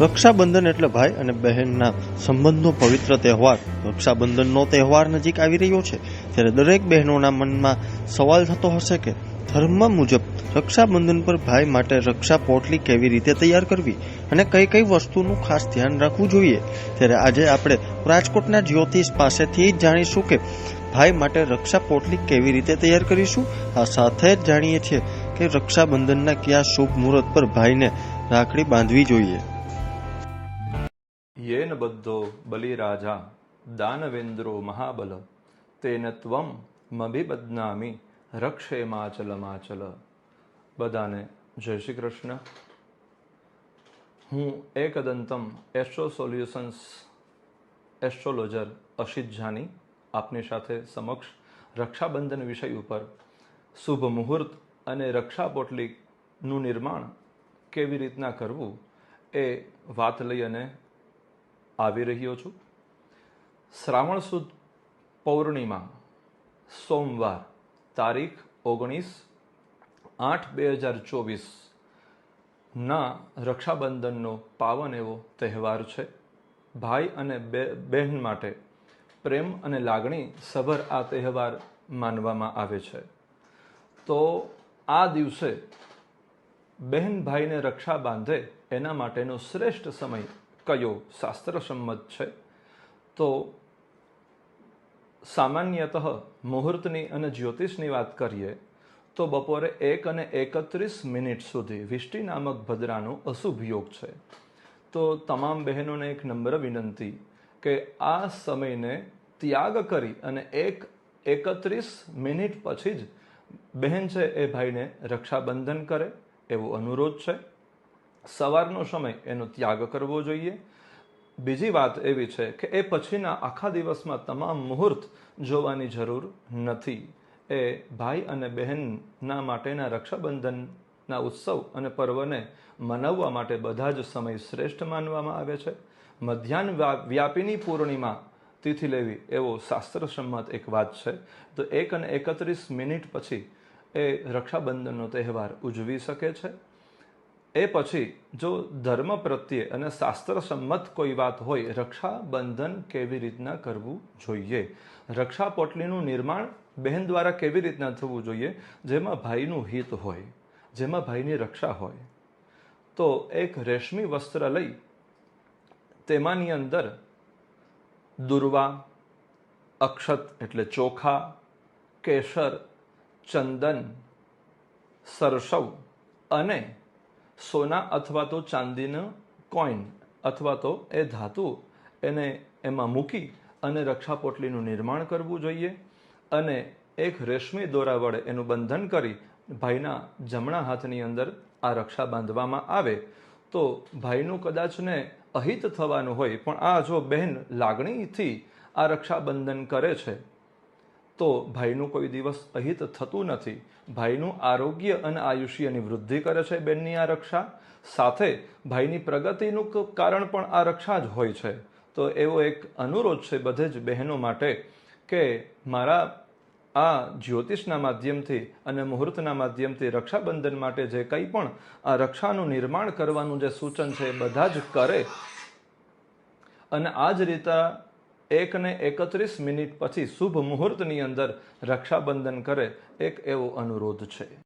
રક્ષાબંધન એટલે ભાઈ અને બહેનના સંબંધનો પવિત્ર તહેવાર. રક્ષાબંધનનો તહેવાર નજીક આવી રહ્યો છે. ત્યારે દરેક બહેનોના મનમાં સવાલ થતો હશે કે ધર્મ મુજબ રક્ષાબંધન પર ભાઈ માટે રક્ષા પોટલી કેવી રીતે તૈયાર કરવી અને કઈ કઈ વસ્તુનું ખાસ ધ્યાન રાખવું જોઈએ? ત્યારે આજે આપણે રાજકોટના જ્યોતિષ પાસેથી જ જાણીશું કે ભાઈ માટે રક્ષા પોટલી કેવી રીતે તૈયાર કરીશું. આ સાથે જ જાણીએ છીએ કે રક્ષાબંધનના કયા શુભ મુહૂર્ત પર ભાઈને રાખડી બાંધવી જોઈએ. યેન બદ્ધો બલિરાજા દાનવેન્દ્રો મહાબલ તેન ત્વમ મભિબદનામી રક્ષે માચલ માચલ બધાને જય શ્રી કૃષ્ણ હું Ekdantam astro solutions astrologer Ashit Jani આપની સાથે સમક્ષ રક્ષાબંધન વિષય ઉપર શુભ મુહૂર્ત અને રક્ષા પોટલીનું નિર્માણ કેવી રીતના કરવું એ વાત લઈ અને આવી રહ્યો છું. શ્રાવણ સુદ પૌર્ણિમા, સોમવાર, તારીખ ઓગણીસ આઠ બે હજાર ચોવીસના રક્ષાબંધનનો પાવન એવો તહેવાર છે. ભાઈ અને બે, બહેન માટે પ્રેમ અને લાગણી સભર આ તહેવાર માનવામાં આવે છે. તો આ દિવસે બહેન ભાઈને રક્ષા બાંધે એના માટેનો શ્રેષ્ઠ સમય કયો શાસ્ત્ર સંમત છે? તો સામાન્યતઃ મુહૂર્તની અને જ્યોતિષની વાત કરીએ, તો બપોરે એક અને એકત્રીસ મિનિટ સુધી વિષ્ટિ નામક ભદ્રાનો અશુભ યોગ છે. તો તમામ બહેનોને એક નમ્ર વિનંતી કે આ સમયને ત્યાગ કરી અને એક એકત્રીસ મિનિટ પછી જ બહેન છે એ ભાઈને રક્ષાબંધન કરે એવો અનુરોધ છે. સવારનો સમય એનો ત્યાગ કરવો જોઈએ. બીજી વાત એવી છે કે એ પછીના આખા દિવસમાં તમામ મુહૂર્ત જોવાની જરૂર નથી. એ ભાઈ અને બહેનના માટેના રક્ષાબંધનના ઉત્સવ અને પર્વને મનાવવા માટે બધા જ સમય શ્રેષ્ઠ માનવામાં આવે છે. મધ્યાહન વ્યા- વ્યાપીની પૂર્ણિમા તિથિ લેવી એવો શાસ્ત્રસંમત એક વાત છે. તો એક અને એકત્રીસ મિનિટ પછી એ રક્ષાબંધનનો તહેવાર ઉજવી શકે છે. એ પછી જો ધર્મ પ્રત્યે અને શાસ્ત્ર સંમત કોઈ વાત હોય, રક્ષાબંધન કેવી રીતના કરવું જોઈએ? રક્ષા પોટલીનું નિર્માણ બહેન દ્વારા કેવી રીતના થવું જોઈએ? જેમાં ભાઈનું હિત હોય, જેમાં ભાઈની રક્ષા હોય. તો એક રેશમી વસ્ત્ર લઈ તેમાંની અંદર દુર્વા, અક્ષત એટલે ચોખા, કેસર, ચંદન, સરસવ અને સોના અથવા તો ચાંદીનું કોઈન અથવા તો એ ધાતુ એને એમાં મૂકી અને રક્ષાપોટલીનું નિર્માણ કરવું જોઈએ અને એક રેશમી દોરા વડે એનું બંધન કરી ભાઈના જમણા હાથની અંદર આ રક્ષા બાંધવામાં આવે, તો ભાઈનું કદાચને અહિત થવાનું હોય, પણ આ જો બહેન લાગણીથી આ રક્ષાબંધન કરે છે તો ભાઈનું કોઈ દિવસ અહિત થતું નથી. ભાઈનું આરોગ્ય અને આયુષ્યની વૃદ્ધિ કરે છે બેનની આ રક્ષા. સાથે ભાઈની પ્રગતિનું કારણ પણ આ રક્ષા જ હોય છે. તો એવો એક અનુરોધ છે બધે જ બહેનો માટે કે મારા આ જ્યોતિષના માધ્યમથી અને મુહૂર્તના માધ્યમથી રક્ષાબંધન માટે જે કંઈ પણ આ રક્ષાનું નિર્માણ કરવાનું જે સૂચન છે એ બધા જ કરે. અને આ જ રીતે એક ને એકત્રીસ મિનિટ પછી શુભ મુહૂર્તની અંદર રક્ષાબંધન કરે એક એવો અનુરોધ છે.